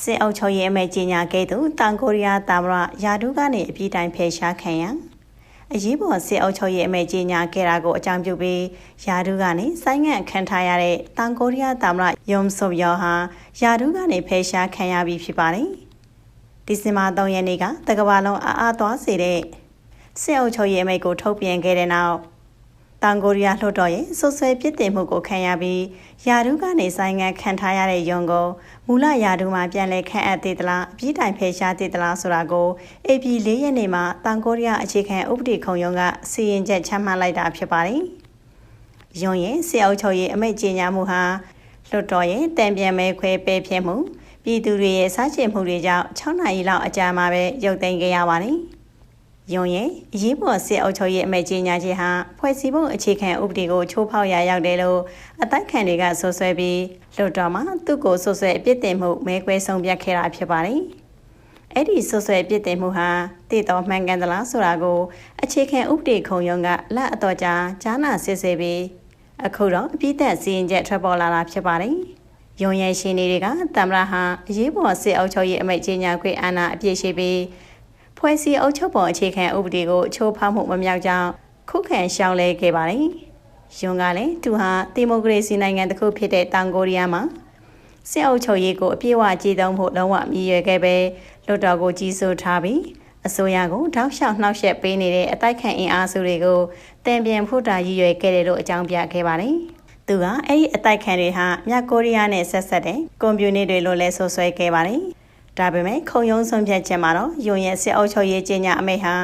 စစ်အုပ်ချုပ်ရေးအမိန့်ကြီးညာခဲ့သူတောင်ကိုရီးယားတာမရယာဒူးကနေအပြည့်တိုင်းဖယ်ရှားခံရန်အရေးပေါ်စစ်အုပ်ချုပ်ရေးအမိန့်ကြီးညာခဲ့တာကိုအကြောင်းပြုပြီးယာဒူးကနေဆိုင်းငံ့ခံထားရတဲ့တောင်ကိုရီးယားတာမရယုံဆုပ်ယောဟာယာဒူးကနေဖယ်ရှားခံရပြီဖြစ်ပါတယ်ဒီဇင်ဘာ3ရက်နေ့ကတကဘာလုံးအားအားသွားစေတဲ့စစ်အုပ်ချုပ်ရေးအမိန့်ကိုထုတ်ပြန်ခဲ့တဲ့နောက် တောင်ကိုရီးယားလွှတ်တော်ရဲ့ဆွဆွဲပြစ်တင်မှုကိုခံရပြီးယာဒူးကနေဆိုင်ငံခံထားရတဲ့ယုံကိုမူလယာဒူးမှာပြန်လည်ခန့်အပ်သေးသလားအပြည့်တိုင်ဖယ်ရှားသေးသလားဆိုတာကို AP ၄ရက်နေ့မှာတောင်ကိုရီးယားအခြေခံဥပဒေခုံရုံးကစီရင်ချက်ချမှတ်လိုက်တာဖြစ်ပါတယ်။ယုံရဲ့စစ်အုပ်ချုပ်ရေးအမိန့်ကြေညာမှုဟာလွှတ်တော်ရဲ့တံပြန်မဲခွဲပယ်ဖျက်မှုပြည်သူတွေရဲ့စားချင်မှုတွေကြောင့်6နာရီလောက်အကြာမှာပဲရုပ်သိမ်းခဲ့ရပါတယ်။ ယုံရဲ့အရေးပေါ်စစ်အုပ်ချုပ်ရေးအမိန့်ကြီးညာခြင်းဟာဖွဲ့စည်းပုံအခြေခံဥပဒေကိုချိုးဖောက်ရာရောက်တယ်လို့အတိုက်ခံတွေကဆိုဆွဲပြီးလွှတ်တော်မှာသူ့ကိုဆိုဆွဲအပြစ်တင်မှုမဲခွဲဆုံးဖြတ်ခဲ့တာဖြစ်ပါတယ်။အဲ့ဒီဆိုဆွဲအပြစ်တင်မှုဟာတည်တော်မှန်ကန်သလားဆိုတာကိုအခြေခံဥပဒေခုံရုံးကလက်အတော်ကြာကြားနာစစ်ဆေးပြီးအခုတော့အပြည့်သက်စီရင်ချက်ထွက်ပေါ်လာတာဖြစ်ပါတယ်။ယုံရဲ့ရှင်တွေကတမရဟာအရေးပေါ်စစ်အုပ်ချုပ်ရေးအမိန့်ကြီးညာခွင့်အာဏာအပြည့်ရှိပြီး ဖွဲ့စည်းအုပ်ချုပ်ပုံအခြေခံဥပဒေကိုချိုးဖောက်မှုမမြောက်ကြောင်းခုခံရှောင်လဲခဲ့ပါတယ်။ယွန်ကလည်းသူဟာဒီမိုကရေစီနိုင်ငံတစ်ခုဖြစ်တဲ့တောင်ကိုရီးယားမှာစစ်အုပ်ချုပ်ရေးကိုအပြည့်အဝကြည်သုံးဖို့လုံးဝမြည်ရွယ်ခဲ့ပဲလွတ်တော်ကိုကြီးစိုးထားပြီးအစိုးရကိုတောက်လျှောက်နှောက်ယှက်ပေးနေတဲ့အတိုက်ခံအင်အားစုတွေကိုတံပြန်ဖို့တာရည်ရွယ်ခဲ့တယ်လို့အကြောင်းပြခဲ့ပါတယ်။သူကအဲ့ဒီအတိုက်ခံတွေဟာမြောက်ကိုရီးယားနဲ့ဆက်ဆက်တဲ့ကွန်ပျူတာတွေလို့လည်းဆိုဆွဲခဲ့ပါတယ်။ ဒါပေမဲ့ခုံရုံးဆုံးဖြတ်ချက်မှာတော့ယုံရဲ့စစ်အုပ်ချုပ်ရေးကြီးညာအမိတ်ဟာ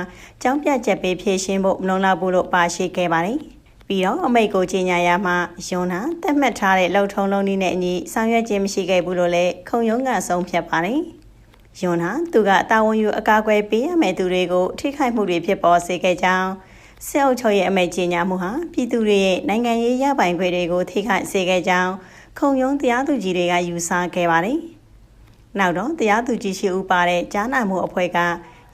ကြောင်းပြချက်ပေးဖြည့်ရှင်းဖို့မလုံလောက်ဘူးလို့ပါရှိခဲ့ပါတယ်။ပြီးတော့အမိတ်ကိုကြီးညာရမှာယုံနာတက်မှတ်ထားတဲ့လှုပ်ထုံလုံးနည်းနဲ့အညီဆောင်ရွက်ခြင်းမရှိခဲ့ဘူးလို့လည်းခုံရုံးကဆုံးဖြတ်ပါတယ်။ယွန်ဟာသူကတာဝန်ယူအကာအကွယ်ပေးရမယ့်သူတွေကိုထိခိုက်မှုတွေဖြစ်ပေါ်စေခဲ့ကြောင်းစစ်အုပ်ချုပ်ရဲ့အမိတ်ကြီးညာမှုဟာပြည်သူတွေရဲ့နိုင်ငံရေးရပိုင်ခွင့်တွေကိုထိခိုက်စေခဲ့ကြောင်းခုံရုံးတရားသူကြီးတွေကယူဆခဲ့ပါတယ်။ နောက်တော့တရားသူကြီးရှိဦးပါတဲ့ကြားနာမှုအဖွဲ့က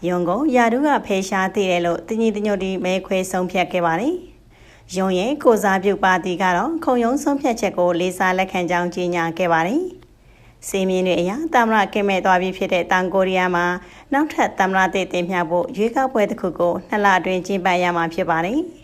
ယုံကုန်ယာဒုကဖေရှားသေးတယ်လို့တညီတညွတ်ဒီမဲခွဲဆုံးဖြတ်ခဲ့ပါတယ်။ယုံရဲ့ကိုစားပြုပါတီကတော့ခုံရုံးဆုံးဖြတ်ချက်ကိုလေးစားလက်ခံကြောင်းကြေညာခဲ့ပါတယ်။စီမင်းတွေအရာတမရကင်မဲ့သွားပြီးဖြစ်တဲ့တန်ကိုရီးယားမှာနောက်ထပ်တမရတဲ့တင်ပြဖို့ရွေးကောက်ပွဲတစ်ခုကိုနှစ်လအတွင်းကျင်းပရမှာဖြစ်ပါတယ်။